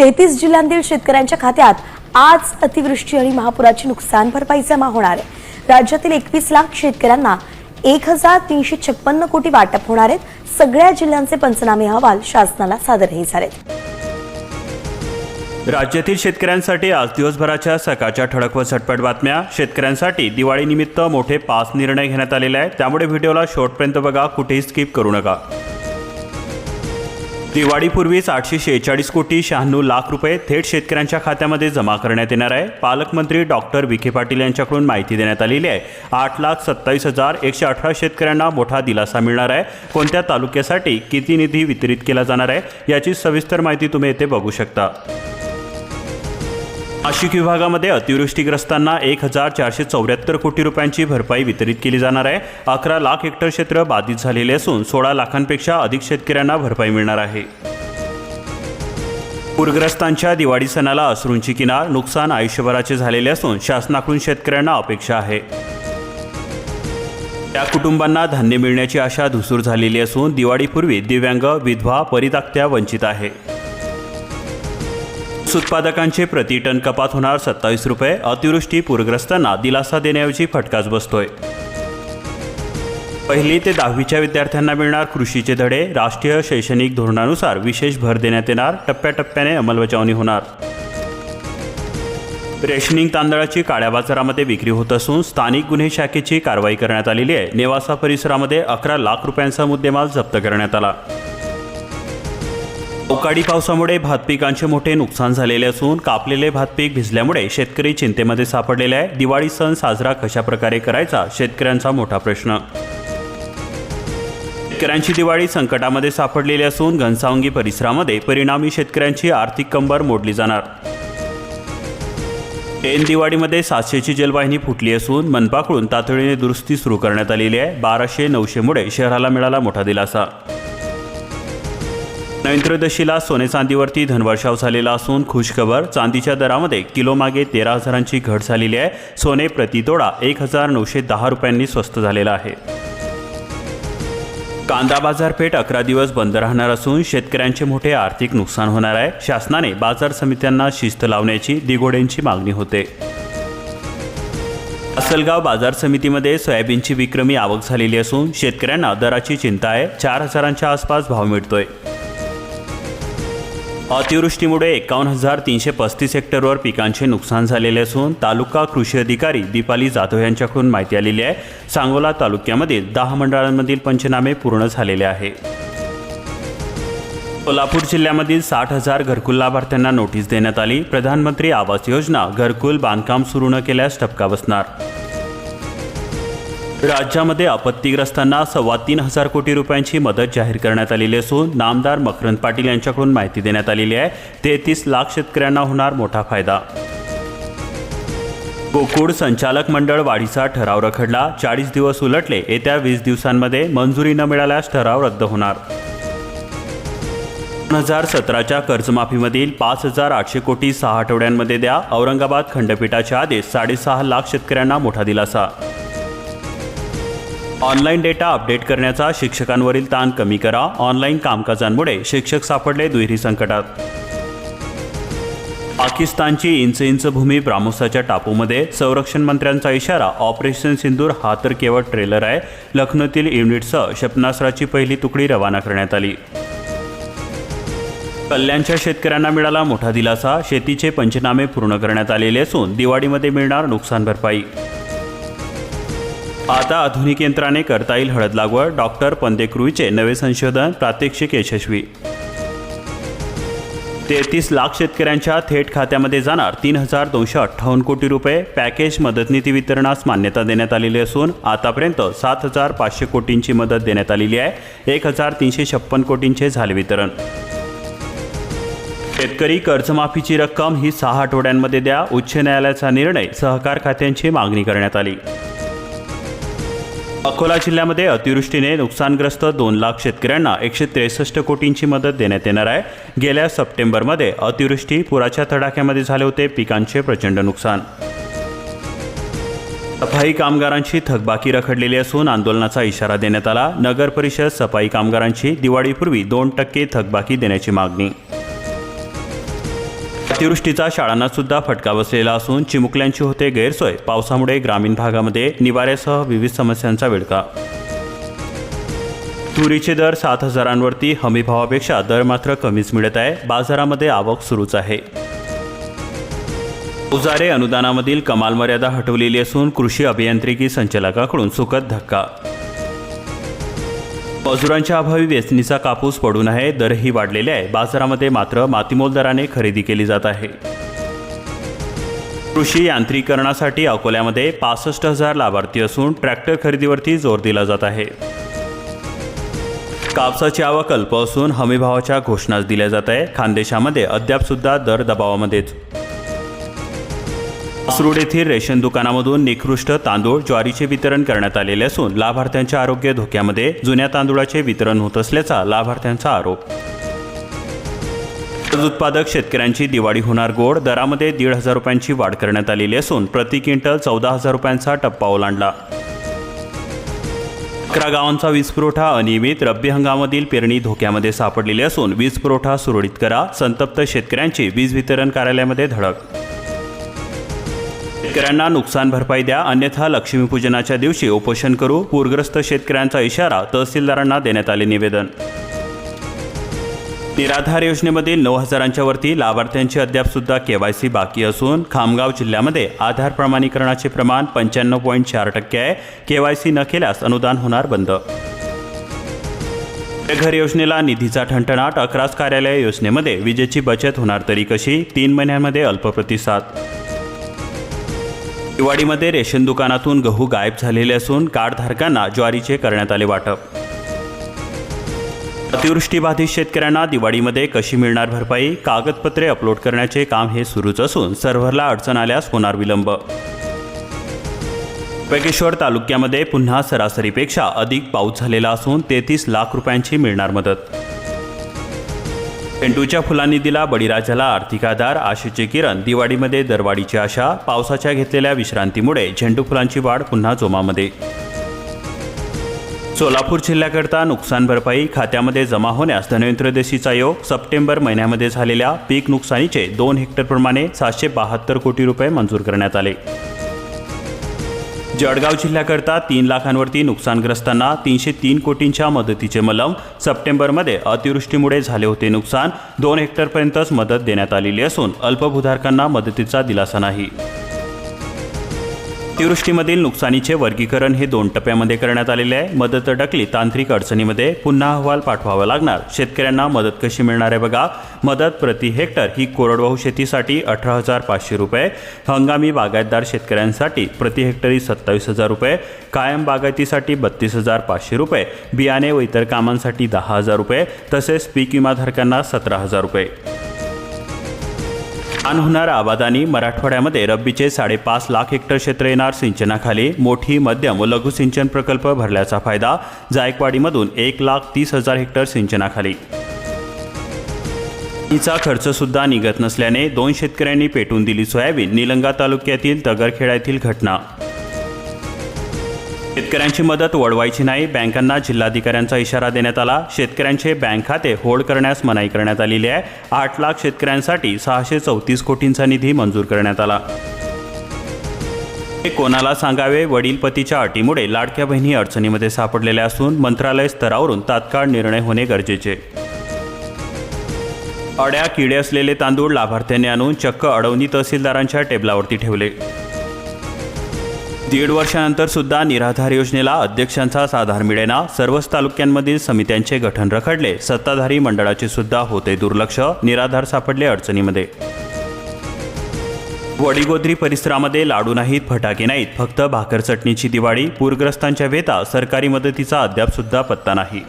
तेहतीस जिल्ह्यांतील शेतकऱ्यांच्या खात्यात आज अतिवृष्टी आणि महापुराची नुकसान भरपाई जमा होणार आहे. राज्यातील एकवीस लाख शेतकऱ्यांना एक हजार तीनशे छप्पन्न कोटी वाटप होणार आहेत. सगळ्या जिल्ह्यांचे पंचनामे अहवाल शासनाला सादरही झालेत राज्यातील शेतकऱ्यांसाठी आज दिवसभराच्या सकाळच्या ठळक व झटपट बातम्या. शेतकऱ्यांसाठी दिवाळीनिमित्त मोठे पाच निर्णय घेण्यात आलेले आहेत. त्यामुळे व्हिडिओला शेवटपर्यंत बघा कुठेही स्किप करू नका. दिवाळीपूर्वीच आठशे शेहेचाळीस कोटी शहाण्णव लाख रुपये थेट शेतकऱ्यांच्या खात्यामध्ये जमा करण्यात येणार आहे. पालकमंत्री डॉक्टर विखे पाटील यांच्याकडून माहिती देण्यात आलेली आहे. आठ लाख सत्तावीस हजार एकशे अठरा शेतकऱ्यांना मोठा दिलासा मिळणार आहे. कोणत्या तालुक्यासाठी किती निधी वितरित केला जाणार आहे याची सविस्तर माहिती तुम्ही येथे बघू शकता. नाशिक विभागामध्ये अतिवृष्टीग्रस्तांना एक हजार चारशे चौऱ्याहत्तर कोटी रुपयांची भरपाई वितरित केली जाणार आहे. अकरा लाख हेक्टर क्षेत्र बाधित झालेले असून सोळा लाखांपेक्षा अधिक शेतकऱ्यांना भरपाई मिळणार आहे. पूरग्रस्तांच्या दिवाळी सणाला अश्रूंची किनार नुकसान आयुष्यभराचे झालेले असून शासनाकडून शेतकऱ्यांना अपेक्षा आहे. त्या कुटुंबांना धान्य मिळण्याची आशा धुसूर झालेली असून दिवाळीपूर्वी दिव्यांग विधवा परिताक्त्या वंचित आहे. ऊस उत्पादकांचे प्रति टन कपात होणार सत्तावीस रुपये. अतिवृष्टी पूरग्रस्तांना दिलासा देण्याऐवजी फटकाच बसतोय. पहिली ते दहावीच्या विद्यार्थ्यांना मिळणार कृषीचे धडे. राष्ट्रीय शैक्षणिक धोरणानुसार विशेष भर देण्यात येणार. टप्प्याटप्प्याने अंमलबजावणी होणार. रेशनिंग तांदळाची काळ्या बाजारामध्ये विक्री होत असून स्थानिक गुन्हे शाखेची कारवाई करण्यात आलेली आहे. नेवासा परिसरामध्ये अकरा लाख रुपयांचा मुद्देमाल जप्त करण्यात आला. अवकाळी पावसामुळे भात पिकांचे मोठे नुकसान झालेले असून कापलेले भात पीक भिजल्यामुळे शेतकरी चिंतेमध्ये सापडलेले आहे. दिवाळी सण साजरा कशा प्रकारे करायचा शेतकऱ्यांचा मोठा प्रश्न. शेतकऱ्यांची दिवाळी संकटामध्ये सापडलेली असून घनसावंगी परिसरामध्ये परिणामी शेतकऱ्यांची आर्थिक कंबर मोडली जाणार. ऐन दिवाळीमध्ये सातशेची जलवाहिनी फुटली असून मनपाकडून तातडीने दुरुस्ती सुरू करण्यात आलेली आहे. बाराशे नऊशेमुळे शहराला मिळाला मोठा दिलासा. नवीन त्रयोदशीला सोने चांदीवरती धनवर्षाव झालेला असून खुशखबर चांदीच्या दरामध्ये किलोमागे तेरा हजारांची घट झालेली आहे. सोने प्रतितोडा एक हजार नऊशे दहा रुपयांनी स्वस्त झालेला आहे. कांदा बाजारपेठ अकरा दिवस बंद राहणार असून शेतकऱ्यांचे मोठे आर्थिक नुकसान होणार आहे. शासनाने बाजार समित्यांना शिस्त लावण्याची दिगोड्यांची मागणी होते. असलगाव बाजार समितीमध्ये सोयाबीनची विक्रमी आवक झालेली असून शेतकऱ्यांना दराची चिंता आहे. चार हजारांच्या आसपास भाव मिळतोय. अतिवृष्टीमुळे एकावन्न हजार तीनशे पस्तीस हेक्टरवर पिकांचे नुकसान झालेले असून तालुका कृषी अधिकारी दीपाली जाधव यांच्याकडून माहिती आलेली आहे. सांगोला तालुक्यामधील दहा मंडळांमधील पंचनामे पूर्ण झालेले आहे कोल्हापूर जिल्ह्यामधील साठ हजार घरकुल लाभार्थ्यांना नोटीस देण्यात आली. प्रधानमंत्री आवास योजना घरकुल बांधकाम सुरू न केल्यास ठपका बसणार. राज्यामध्ये आपत्तीग्रस्तांना सव्वा तीन हजार कोटी रुपयांची मदत जाहीर करण्यात आलेली असून नामदार मकरंद पाटील यांच्याकडून माहिती देण्यात आलेली आहे. तेहतीस लाख शेतकऱ्यांना होणार मोठा फायदा. गोकुळ संचालक मंडळ वाढीचा ठराव रखडला. चाळीस दिवस उलटले. येत्या वीस दिवसांमध्ये मंजुरी न मिळाल्यास ठराव रद्द होणार. दोन हजार सतराच्या कर्जमाफीमधील पाच हजार आठशे कोटी सहा आठवड्यांमध्ये द्या. औरंगाबाद खंडपीठाचे आदेश साडेसहा लाख शेतकऱ्यांना मोठा दिलासा. ऑनलाईन डेटा अपडेट करण्याचा शिक्षकांवरील ताण कमी करा. ऑनलाईन कामकाजांमुळे शिक्षक सापडले दुहेरी संकटात. पाकिस्तानची इंच इंच भूमी ब्राह्मोसाच्या टापूमध्ये संरक्षण मंत्र्यांचा इशारा. ऑपरेशन सिंदूर हा तर केवळ ट्रेलर आहे. लखनौतील युनिटसह क्षेपणास्त्राची पहिली तुकडी रवाना करण्यात आली. कल्याणच्या शेतकऱ्यांना मिळाला मोठा दिलासा. शेतीचे पंचनामे पूर्ण करण्यात आलेले असून दिवाळीमध्ये मिळणार नुकसान भरपाई. आता आधुनिक यंत्राने करता येईल हळद लागवड. डॉक्टर पंदेक्रुईचे नवे संशोधन प्रात्यक्षिक यशस्वी. तेहतीस लाख शेतकऱ्यांच्या थेट खात्यामध्ये जाणार तीन हजार दोनशे अठ्ठावन्न कोटी रुपये. पॅकेज मदत निधी वितरणास मान्यता देण्यात आलेली असून आतापर्यंत सात हजार पाचशे कोटींची मदत देण्यात आलेली आहे. एक हजार तीनशे छप्पन कोटींचे झाले वितरण. शेतकरी कर्जमाफीची रक्कम ही सहा आठवड्यांमध्ये द्या. उच्च न्यायालयाचा निर्णय सहकार खात्यांची मागणी करण्यात आली. अकोला जिल्ह्यामध्ये अतिवृष्टीने नुकसानग्रस्त दोन लाख शेतकऱ्यांना एकशे त्रेसष्ट कोटींची मदत देण्यात येणार आहे. गेल्या सप्टेंबरमध्ये अतिवृष्टी पुराच्या तडाख्यामध्ये झाले होते. पिकांचे प्रचंड नुकसान. सफाई कामगारांची थकबाकी रखडलेली असून आंदोलनाचा इशारा देण्यात आला. नगर परिषद सफाई कामगारांची दिवाळीपूर्वी दोन टक्के थकबाकी देण्याची मागणी. अतिवृष्टीचा शाळांना सुद्धा फटका बसलेला असून चिमुकल्यांची होते गैरसोय. पावसामुळे ग्रामीण भागामध्ये निवाऱ्यासह विविध समस्यांचा विडका. तुरीचे दर सात हजारांवरती हमी भावापेक्षा दर मात्र कमीच मिळत आहे. बाजारामध्ये आवक सुरूच आहे. उजारे अनुदानामधील कमाल मर्यादा हटवलेली असून कृषी अभियांत्रिकी संचालकाकडून सुखद धक्का मजुरांच्या अभावी वेचणीचा कापूस पडून आहे दरही वाढलेले आहे. बाजारामध्ये मात्र मातीमोल दराने खरेदी केली जात आहे. कृषी यांत्रिकरणासाठी अकोल्यामध्ये पासष्ट हजार लाभार्थी असून ट्रॅक्टर खरेदीवरती जोर दिला जात आहे. कापसाची आवक अल्प असून हमीभावाच्या घोषणाच दिल्या जात आहे. खानदेशामध्ये अद्याप सुद्धा दर दबावामध्येच. असरूड येथील रेशन दुकानामधून निकृष्ट तांदूळ ज्वारीचे वितरण करण्यात आलेले असून लाभार्थ्यांचे आरोग्य धोक्यामध्ये जुन्या तांदूळाचे वितरण होत असल्याचा लाभार्थ्यांचा आरोप. दूध उत्पादक शेतकऱ्यांची दिवाळी होणार गोड दरामध्ये दीड हजार रुपयांची वाढ करण्यात आलेली असून प्रति क्विंटल चौदा हजार रुपयांचा टप्पा ओलांडला. अकरा गावांचा वीज पुरवठा अनियमित रब्बी हंगामातील पेरणी धोक्यामध्ये सापडलेली असून वीज पुरवठा सुरळीत करा संतप्त शेतकऱ्यांची वीज वितरण कार्यालयामध्ये धडक शेतकऱ्यांना नुकसान भरपाई द्या अन्यथा लक्ष्मीपूजनाच्या दिवशी उपोषण करू पूरग्रस्त शेतकऱ्यांचा इशारा तहसीलदारांना देण्यात आले निवेदन. निराधार योजनेमधील नऊ हजारांच्या वरती लाभार्थ्यांची अद्याप सुद्धा केवायसी बाकी असून खामगाव जिल्ह्यामध्ये आधार प्रमाणीकरणाचे प्रमाण पंच्याण्णव पॉईंट चार टक्के आहे. केवायसी न केल्यास अनुदान होणार बंद. घर योजनेला निधीचा ठणठणाट अकराच कार्यालय योजनेमध्ये विजेची बचत होणार तरी कशी? तीन महिन्यांमध्ये अल्प प्रतिसाद. दिवाडीमध्ये रेशन दुकानातून गहू गायब झालेले असून कार्डधारकांना ज्वारीचे करण्यात आले वाटप. अतिवृष्टीबाधित शेतकऱ्यांना दिवाळीमध्ये कशी मिळणार भरपाई? कागदपत्रे अपलोड करण्याचे काम हे सुरूच असून सर्व्हरला अडचण आल्यास होणार विलंब. पेकेश्वर तालुक्यामध्ये पुन्हा सरासरीपेक्षा अधिक पाऊस झालेला असून तेहतीस लाख रुपयांची मिळणार मदत. पेंटूच्या फुलांनी दिला बळीराजाला आर्थिक आधार आशेचे किरण दिवाळीमध्ये दरवाढीची आशा पावसाच्या घेतलेल्या विश्रांतीमुळे झेंडू फुलांची वाढ पुन्हा जोमामध्ये. सोलापूर जिल्ह्याकरता नुकसान भरपाई खात्यामध्ये जमा होण्यास धनवंत्रदेशीचा योग सप्टेंबर महिन्यामध्ये झालेल्या पीक नुकसानीचे दोन हेक्टरप्रमाणे सातशे बहात्तर कोटी रुपये मंजूर करण्यात आले. जळगाव जिल्ह्याकरता तीन लाखांवरती नुकसानग्रस्तांना तीनशे तीन कोटींच्या मदतीचे मलम सप्टेंबरमध्ये अतिवृष्टीमुळे झाले होते नुकसान. दोन हेक्टरपर्यंतच मदत देण्यात आलेली असून अल्पभूधारकांना मदतीचा दिलासा नाही. अतिवृष्टीमधील नुकसानीचे वर्गीकरण हे दोन टप्प्यामध्ये करण्यात आलेले आहे. मदत अडकली तांत्रिक अडचणीमध्ये पुन्हा अहवाल पाठवावा लागणार. शेतकऱ्यांना मदत कशी मिळणार आहे बघा. मदत प्रति हेक्टर ही कोरडवाहू शेतीसाठी अठरा हजार पाचशे रुपये. हंगामी बागायतदार शेतकऱ्यांसाठी प्रति हेक्टरी सत्तावीस हजार रुपये. कायम बागायतीसाठी बत्तीस हजार पाचशे रुपये. बियाणे व इतर कामांसाठी दहा हजार रुपये. तसेच पीक विमाधारकांना सतरा हजार रुपये. छान होणार आबादानी मराठवाड्यामध्ये रब्बीचे साडेपाच लाख हेक्टर क्षेत्र येणार सिंचनाखाली मोठी मध्यम व लघु सिंचन प्रकल्प भरल्याचा फायदा जायकवाडीमधून एक लाख तीस हजार हेक्टर सिंचनाखाली. चा खर्चसुद्धा निघत नसल्याने दोन शेतकऱ्यांनी पेटून दिली सोयाबीन. निलंगा तालुक्यातील तगरखेडा येथील घटना शेतकऱ्यांची मदत वळवायची नाही. बँकांना जिल्हाधिकाऱ्यांचा इशारा देण्यात आला. शेतकऱ्यांचे बँक खाते होल्ड करण्यास मनाई करण्यात आलेली आहे. आठ लाख शेतकऱ्यांसाठी सहाशे चौतीस कोटींचा निधी मंजूर करण्यात आला. हे कोणाला सांगावे? वडील पतीच्या अटीमुळे लाडक्या बहिणी अडचणीमध्ये सापडलेल्या असून मंत्रालय स्तरावरून तात्काळ निर्णय होणे गरजेचे. अड्या किडे असलेले तांदूळ लाभार्थ्यांनी आणून चक्क अडवणी तहसीलदारांच्या टेबलावरती ठेवले. दीड वर्षानंतर सुद्धा निराधार योजनेला अध्यक्षांचा साधार मिळेना. सर्वच तालुक्यांमधील समित्यांचे गठन रखडले. सत्ताधारी मंडळाचे सुद्धा होते दुर्लक्ष. निराधार सापडले अडचणीमध्ये. वडीगोद्री परिसरामध्ये लाडू नाहीत फटाके नाहीत. फक्त भाकर चटणीची दिवाळी. पूरग्रस्तांच्या वेता सरकारी मदतीचा अद्याप सुद्धा पत्ता नाही.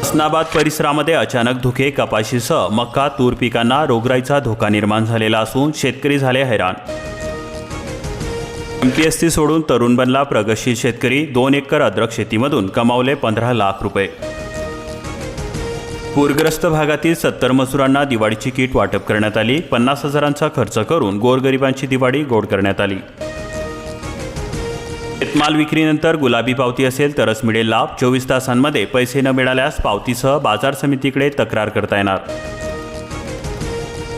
हसनाबाद परिसरामध्ये अचानक धुके कपाशीसह मक्का तूर पिकांना रोगराईचा धोका निर्माण झालेला असून शेतकरी झाले हैराण. एम पी एस सी सोडून तरुण बनला प्रगतशील शेतकरी. दोन एकर अद्रक शेतीमधून कमावले पंधरा लाख रुपये. पूरग्रस्त भागातील सत्तर मजुरांना दिवाळीची किट वाटप करण्यात आली. पन्नास हजारांचा खर्च करून गोरगरिबांची दिवाळी गोड करण्यात आली. शेतमाल विक्रीनंतर गुलाबी पावती असेल तरच मिळेल लाभ. चोवीस तासांमध्ये पैसे न मिळाल्यास पावतीसह बाजार समितीकडे तक्रार करता येणार.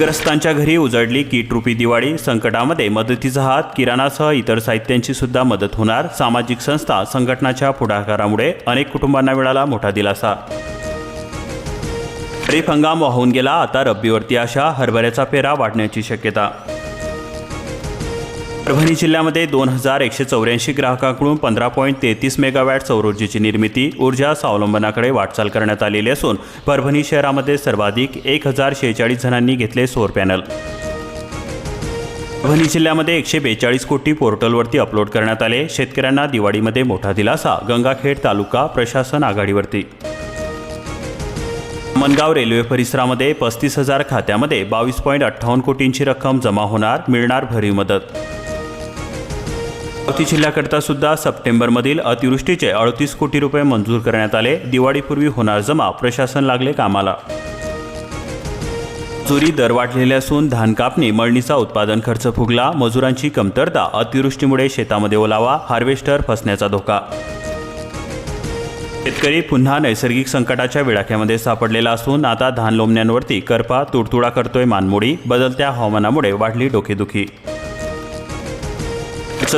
ग्रस्तांच्या घरी उजळली किट रुपी दिवाळी संकटामध्ये मदतीचा हात किराणासह इतर साहित्यांची सुद्धा मदत होणार. सामाजिक संस्था संघटनाच्या पुढाकारामुळे अनेक कुटुंबांना मिळाला मोठा दिलासा. खरीप हंगाम वाहून गेला आता रब्बीवरती आशा हरभऱ्याचा पेरा वाढण्याची शक्यता परभणी जिल्ह्यामध्ये दोन हजार एकशे चौऱ्याऐंशी ग्राहकांकडून पंधरा पॉईंट तेहतीस मेगावॅट सौर ऊर्जेची निर्मिती ऊर्जा स्वावलंबनाकडे वाटचाल करण्यात आलेली असून परभणी शहरामध्ये सर्वाधिक एक हजार शेहेचाळीस जणांनी घेतले सौर पॅनल. परभणी जिल्ह्यामध्ये एकशे बेचाळीस कोटी पोर्टलवरती अपलोड करण्यात आले. शेतकऱ्यांना दिवाळीमध्ये मोठा दिलासा गंगाखेड तालुका प्रशासन आघाडीवरती. मनगाव रेल्वे परिसरामध्ये पस्तीस हजार खात्यामध्ये बावीस पॉईंट अठ्ठावन्न कोटींची रक्कम जमा होणार मिळणार भरीव मदत. अमरावती जिल्ह्याकरता सुद्धा सप्टेंबरमधील अतिवृष्टीचे अडतीस कोटी रुपये मंजूर करण्यात आले. दिवाळीपूर्वी होणार जमा. प्रशासन लागले कामाला. मजुरी दर वाढलेले असून धान कापणी मळणीचा उत्पादन खर्च फुगला. मजुरांची कमतरता. अतिवृष्टीमुळे शेतामध्ये ओलावा. हार्वेस्टर फसण्याचा धोका. शेतकरी पुन्हा नैसर्गिक संकटाच्या विळाख्यामध्ये सापडलेला असून आता धान लोंबण्यांवरती करपा तुडतुडा करतोय मानमोडी. बदलत्या हवामानामुळे वाढली डोकेदुखी.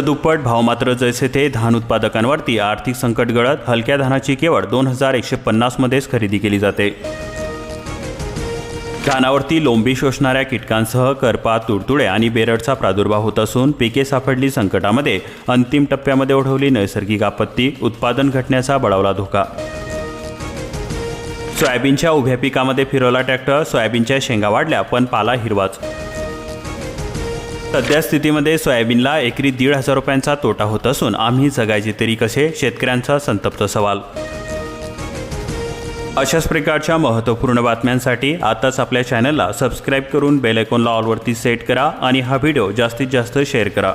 दुप्पट भाव मात्र जैसे ते धान उत्पादकांवरती. आर्थिक संकट गळत हलक्या धानाची केवळ दोन हजार एकशे पन्नासमध्येच खरेदी केली जाते. धानावरती लोंबी शोषणाऱ्या कीटकांसह करपा तुडतुडे आणि बेरडचा प्रादुर्भाव होत असून पिके सापडली संकटामध्ये अंतिम टप्प्यामध्ये ओढवली नैसर्गिक आपत्ती उत्पादन घटण्याचा बळावला धोका. सोयाबीनच्या उभ्या पिकामध्ये फिरवला ट्रॅक्टर सोयाबीनच्या शेंगा वाढल्या पण पाला हिरवाच. सध्या स्थितीमध्ये सोयाबीनला एकरी दीड हजार रुपयांचा तोटा होत असून आम्ही जगायचे तरी कसे शेतकऱ्यांचा संतप्त सवाल. अशाच प्रकारच्या महत्त्वपूर्ण बातम्यांसाठी आताच आपल्या चॅनलला सबस्क्राईब करून बेलायकॉनला ऑलवरती सेट करा आणि हा व्हिडिओ जास्तीत जास्त शेअर करा.